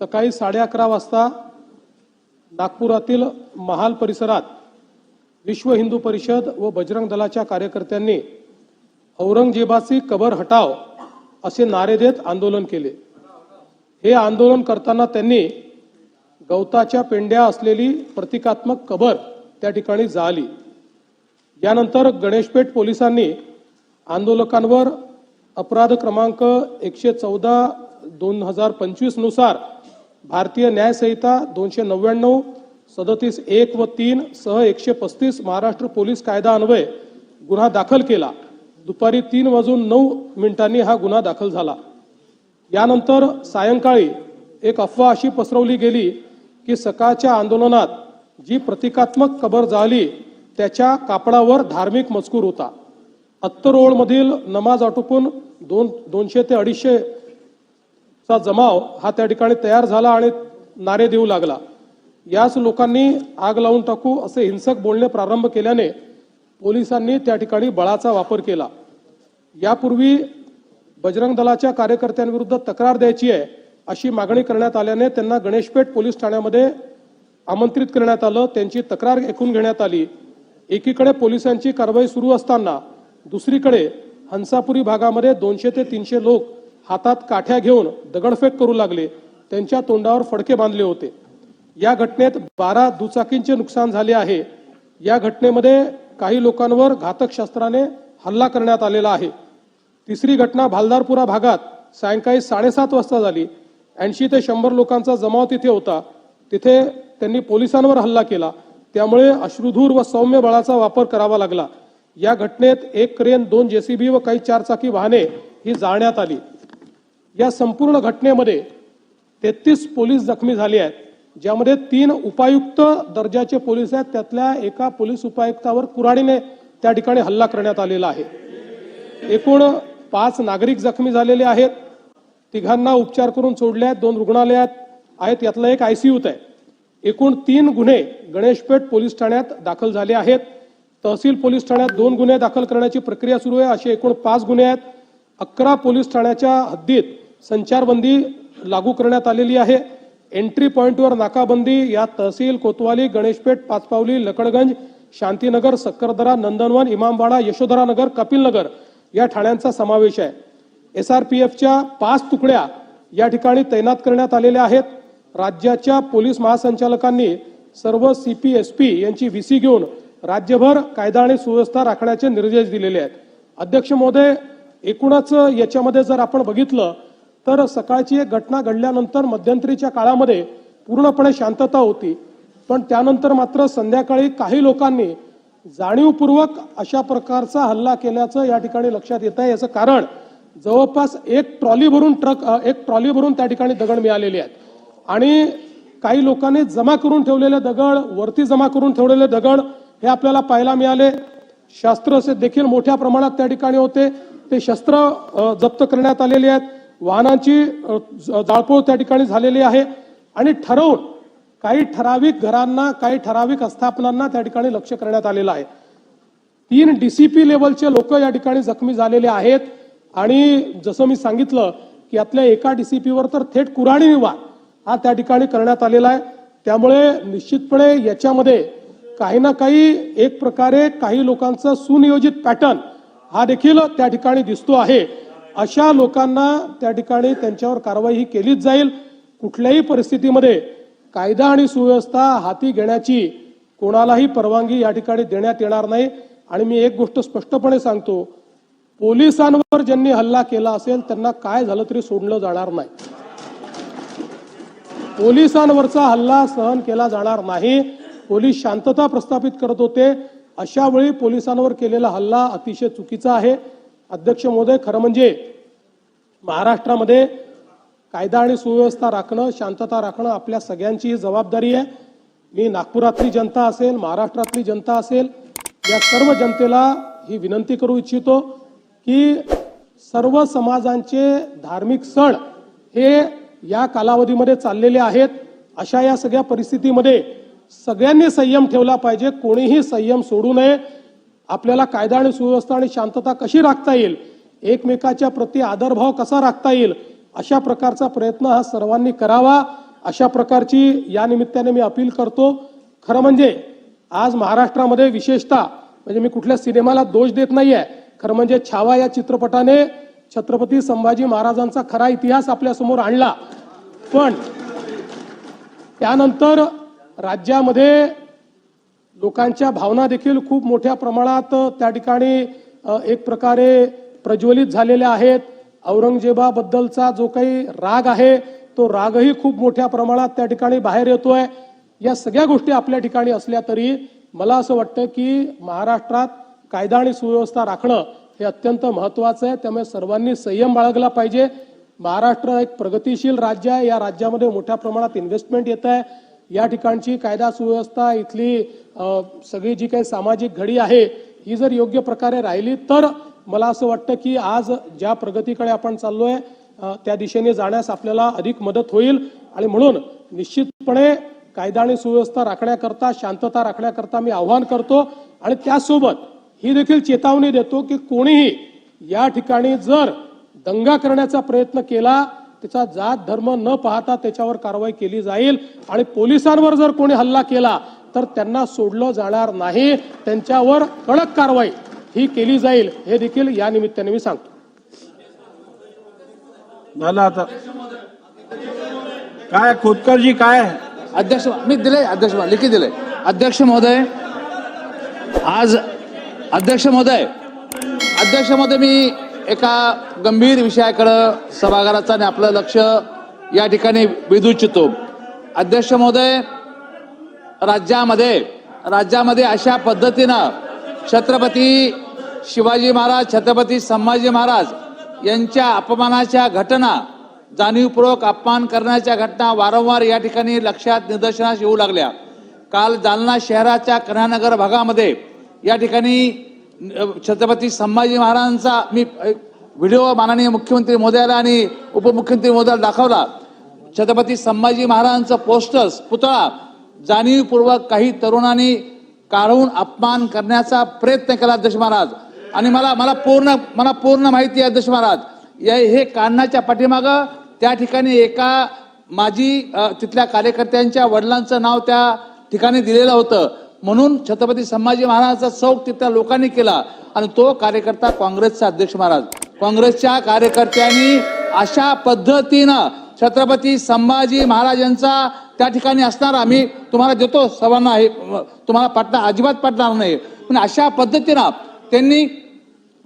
सकाळी साडे अकरा वाजता नागपुरातील महाल परिसरात विश्व हिंदू परिषद व बजरंग दलाच्या कार्यकर्त्यांनी औरंगजेबाची कबर हटाव असे नारे देत आंदोलन केले. हे आंदोलन करताना त्यांनी गवताच्या पेंड्या असलेली प्रतिकात्मक कबर त्या ठिकाणी जाळली. यानंतर गणेशपेठ पोलिसांनी आंदोलकांवर अपराध क्रमांक एकशे चौदा दोन हजार पंचवीसनुसार भारतीय न्यायसंहिता दोनशे नव्याण्णव सदतीस एक व तीन सह एकशे पस्तीस महाराष्ट्र पोलीस कायदा अन्वये गुन्हा दाखल केला. दुपारी तीन वाजून नऊ मिनिटांनी हा गुन्हा दाखल झाला. यानंतर सायंकाळी एक अफवा अशी पसरवली गेली की सकाळच्या आंदोलनात जी प्रतिकात्मक कबर झाली त्याच्या कापडावर धार्मिक मजकूर होता. अत्तरोळमधील नमाज आटोपून दोन दोनशे ते अडीचशे चा जमाव हा त्या ठिकाणी तयार झाला आणि नारे देऊ लागला. याच लोकांनी आग लावून टाकू असे हिंसक बोलणे प्रारंभ केल्याने पोलिसांनी त्या ठिकाणी बळाचा वापर केला. यापूर्वी बजरंग दलाच्या कार्यकर्त्यांविरुद्ध तक्रार द्यायची आहे अशी मागणी करण्यात आल्याने त्यांना गणेशपेठ पोलीस ठाण्यामध्ये आमंत्रित करण्यात आलं. त्यांची तक्रार ऐकून घेण्यात आली. एकीकडे पोलिसांची कारवाई सुरू असताना दुसरीकडे हंसापुरी भागामध्ये दोनशे ते तीनशे लोक हातात काठ्या घेऊन दगडफेक करू लागले. त्यांच्या तोंडावर फडके बांधले होते. या घटनेत बारा दुचाकींचे नुकसान झाले आहे. या घटनेमध्ये काही लोकांवर घातक शस्त्राने हल्ला करण्यात आलेला आहे. तिसरी घटना भालदारपुरा भागात सायंकाळी साडेसात वाजता झाली. ऐंशी ते शंभर लोकांचा जमाव तिथे होता. तिथे त्यांनी पोलिसांवर हल्ला केला. त्यामुळे अश्रुधूर व सौम्य बळाचा वापर करावा लागला. या घटनेत एक क्रेन दोन जेसीबी व काही चारचाकी वाहने ही जाळण्यात आली. या संपूर्ण घटनेमध्ये तेहतीस पोलीस जखमी झाले आहेत ज्यामध्ये तीन उपायुक्त दर्जाचे पोलीस आहेत. त्यातल्या एका पोलीस उपायुक्तावर कुराडीने त्या ठिकाणी हल्ला करण्यात आलेला आहे. एकूण पाच नागरिक जखमी झालेले आहेत. तिघांना उपचार करून सोडले आहेत. दोन रुग्णालयात आहेत. यातला एक आयसीयूत आहे. एकूण तीन गुन्हे गणेशपेठ पोलीस ठाण्यात दाखल झाले आहेत. तहसील पोलीस ठाण्यात दोन गुन्हे दाखल करण्याची प्रक्रिया सुरू आहे. असे एकूण पाच गुन्हे आहेत. अकरा पोलीस ठाण्याच्या हद्दीत संचारबंदी लागू करण्यात आलेली आहे. एंट्री पॉईंटवर नाकाबंदी या तहसील कोतवाली गणेशपेठ पाचपावली लकडगंज शांतीनगर सक्करदरा नंदनवन इमामवाडा यशोधरा नगर कपिलनगर या ठाण्यांचा समावेश आहे. एस आर पी एफच्या पाच तुकड्या या ठिकाणी तैनात करण्यात आलेल्या आहेत. राज्याच्या पोलीस महासंचालकांनी सर्व सी पी एस पी यांची व्ही सी घेऊन राज्यभर कायदा आणि सुव्यवस्था राखण्याचे निर्देश दिलेले आहेत. अध्यक्ष महोदय एकूणच याच्यामध्ये जर आपण बघितलं तर सकाळची एक घटना घडल्यानंतर मध्यंतरीच्या काळामध्ये पूर्णपणे शांतता होती. पण त्यानंतर मात्र संध्याकाळी काही लोकांनी जाणीवपूर्वक अशा प्रकारचा हल्ला केल्याचं या ठिकाणी लक्षात येत आहे. याचं कारण जवळपास एक ट्रॉली भरून ट्रक एक ट्रॉली भरून त्या ठिकाणी दगड मिळालेले आहेत. आणि काही लोकांनी जमा करून ठेवलेले दगड वरती जमा करून ठेवलेले दगड हे आपल्याला पाहायला मिळाले. शस्त्र असे देखील मोठ्या प्रमाणात त्या ठिकाणी होते. ते शस्त्र जप्त करण्यात आलेले आहेत. वाहनांची जाळपोळ त्या ठिकाणी झालेली आहे. आणि ठरवून काही ठराविक घरांना काही ठराविक आस्थापनांना त्या ठिकाणी लक्ष करण्यात आलेलं आहे. तीन डीसीपी लेवलचे लोक या ठिकाणी जखमी झालेले आहेत. आणि जसं मी सांगितलं की यातल्या एका डीसीपीवर तर थेट कुराणी वार हा त्या ठिकाणी करण्यात आलेला आहे. त्यामुळे निश्चितपणे याच्यामध्ये काही ना काही एक प्रकारे काही लोकांचा सुनियोजित पॅटर्न हा देखील त्या ठिकाणी दिसतो आहे. अशा लोकांना त्या ठिकाणी त्यांच्यावर कारवाई ही केलीच जाईल. कुठल्याही परिस्थितीमध्ये कायदा आणि सुव्यवस्था हाती घेण्याची कोणालाही परवानगी या ठिकाणी देण्यात येणार नाही. आणि मी एक गोष्ट स्पष्टपणे सांगतो पोलिसांवर ज्यांनी हल्ला केला असेल त्यांना काय झालं तरी सोडलं जाणार नाही. पोलिसांवरचा हल्ला सहन केला जाणार नाही. पोलीस शांतता प्रस्थापित करत होते. अशा वेळी पोलिसांवर केलेला हल्ला अतिशय चुकीचा आहे. अध्यक्ष महोदय खरं म्हणजे महाराष्ट्रामध्ये कायदा आणि सुव्यवस्था राखणं शांतता राखणं आपल्या सगळ्यांची जबाबदारी आहे. मी नागपुरातली जनता असेल महाराष्ट्रातली जनता असेल या सर्व जनतेला ही विनंती करू इच्छितो की सर्व समाजांचे धार्मिक सण हे या कालावधीमध्ये चाललेले आहेत. अशा या सगळ्या परिस्थितीमध्ये सगळ्यांनी संयम ठेवला पाहिजे कोणीही संयम सोडू नये. आपल्याला कायदा आणि सुव्यवस्था आणि शांतता कशी राखता येईल एकमेकाच्या प्रती आदरभाव कसा राखता येईल अशा प्रकारचा प्रयत्न हा सर्वांनी करावा. अशा प्रकारची या निमित्ताने मी अपील करतो. खरं म्हणजे आज महाराष्ट्रामध्ये विशेषतः म्हणजे मी कुठल्या सिनेमाला दोष देत नाहीये. खरं म्हणजे छावा या चित्रपटाने छत्रपती संभाजी महाराजांचा खरा इतिहास आपल्यासमोर आणला. पण त्यानंतर राज्यामध्ये लोकांच्या भावना देखील खूप मोठ्या प्रमाणात त्या ठिकाणी एक प्रकारे प्रज्वलित झालेल्या आहेत. औरंगजेबाबद्दलचा जो काही राग आहे तो रागही खूप मोठ्या प्रमाणात त्या ठिकाणी बाहेर येतोय. या सगळ्या गोष्टी आपल्या ठिकाणी असल्या तरी मला असं वाटतं की महाराष्ट्रात कायदा आणि सुव्यवस्था राखणं हे अत्यंत महत्वाचं आहे. त्यामुळे सर्वांनी संयम बाळगला पाहिजे. महाराष्ट्र एक प्रगतिशील राज्य आहे. या राज्यामध्ये मोठ्या प्रमाणात इन्व्हेस्टमेंट येत आहे. या ठिकाणची कायदा सुव्यवस्था इथली सगळी जी काही सामाजिक घडी आहे ही जर योग्य प्रकारे राहिली तर मला असं वाटतं की आज ज्या प्रगतीकडे आपण चाललोय त्या दिशेने जाण्यास आपल्याला अधिक मदत होईल. आणि म्हणून निश्चितपणे कायदा आणि सुव्यवस्था राखण्याकरता शांतता राखण्याकरता मी आव्हान करतो. आणि त्यासोबत ही देखील चेतावणी देतो की कोणीही या ठिकाणी जर दंगा करण्याचा प्रयत्न केला त्याचा जात धर्म न पाहता त्याच्यावर कारवाई केली जाईल. आणि पोलिसांवर जर कोणी हल्ला केला तर त्यांना सोडलं जाणार नाही. त्यांच्यावर कडक कारवाई ही केली जाईल. हे देखील या निमित्ताने मी सांगतो. झालं आता. काय खोतकरजी काय? अध्यक्ष मी दिले अध्यक्ष लिखित दिले अध्यक्ष महोदय आज अध्यक्ष महोदय अध्यक्ष महोदय मी एका गंभीर विषयाकडं सभागाराचं आणि आपलं लक्ष या ठिकाणी वेधू इच्छितो अध्यक्ष महोदय राज्यामध्ये राज्यामध्ये अशा पद्धतीनं छत्रपती शिवाजी महाराज छत्रपती संभाजी महाराज यांच्या अपमानाच्या घटना जाणीवपूर्वक अपमान करण्याच्या घटना वारंवार या ठिकाणी लक्षात निदर्शनास येऊ लागल्या. काल जालना शहराच्या कन्हानगर भागामध्ये या ठिकाणी छत्रपती संभाजी महाराजांचा मी व्हिडिओ माननीय मुख्यमंत्री मोदयाला आणि उपमुख्यमंत्री मोदयाला दाखवला. छत्रपती संभाजी महाराजांचं पोस्टर्स पुतळा जाणीवपूर्वक काही तरुणांनी काढून अपमान करण्याचा प्रयत्न केला अध्यक्ष महाराज. आणि मला मला पूर्ण मला पूर्ण माहिती आहे अध्यक्ष महाराज. या हे काढण्याच्या पाठीमागं त्या ठिकाणी एका माजी तिथल्या कार्यकर्त्यांच्या वडिलांचं नाव त्या ठिकाणी दिलेलं होतं. म्हणून छत्रपती संभाजी महाराजांचा चौक तिथल्या लोकांनी केला आणि तो कार्यकर्ता काँग्रेसचा अध्यक्ष महाराज. काँग्रेसच्या कार्यकर्त्यांनी अशा पद्धतीनं छत्रपती संभाजी महाराजांचा त्या ठिकाणी असणारा मी तुम्हाला देतो सर्वांना हे तुम्हाला पटणार अजिबात पटणार नाही. पण अशा पद्धतीनं त्यांनी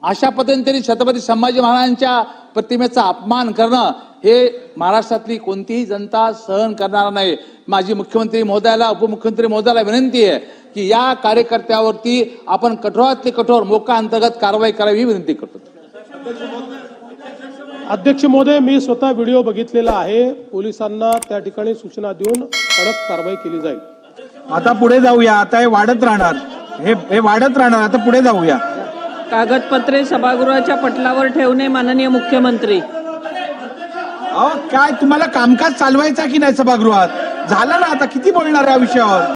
अशा पद्धतीने त्यांनी छत्रपती संभाजी महाराजांच्या प्रतिमेचा अपमान करणं हे महाराष्ट्रातली कोणतीही जनता सहन करणार नाही. माझी मुख्यमंत्री महोदयाला उपमुख्यमंत्री महोदयाला विनंती आहे की या कार्यकर्त्यावरती आपण कठोरातली कठोर मोका अंतर्गत कारवाई करावी ही विनंती करतो. अध्यक्ष महोदय मी स्वतः व्हिडिओ बघितलेला आहे. पोलिसांना त्या ठिकाणी सूचना देऊन कडक कारवाई केली जाईल. आता पुढे जाऊया. आता हे वाढत राहणार. हे हे वाढत राहणार. आता पुढे जाऊया. कागदपत्रे सभागृहाच्या पटलावर ठेवणे माननीय मुख्यमंत्री. अहो काय तुम्हाला कामकाज चालवायचा की नाही सभागृहात? झालं ना आता किती बोलणार या विषयावर?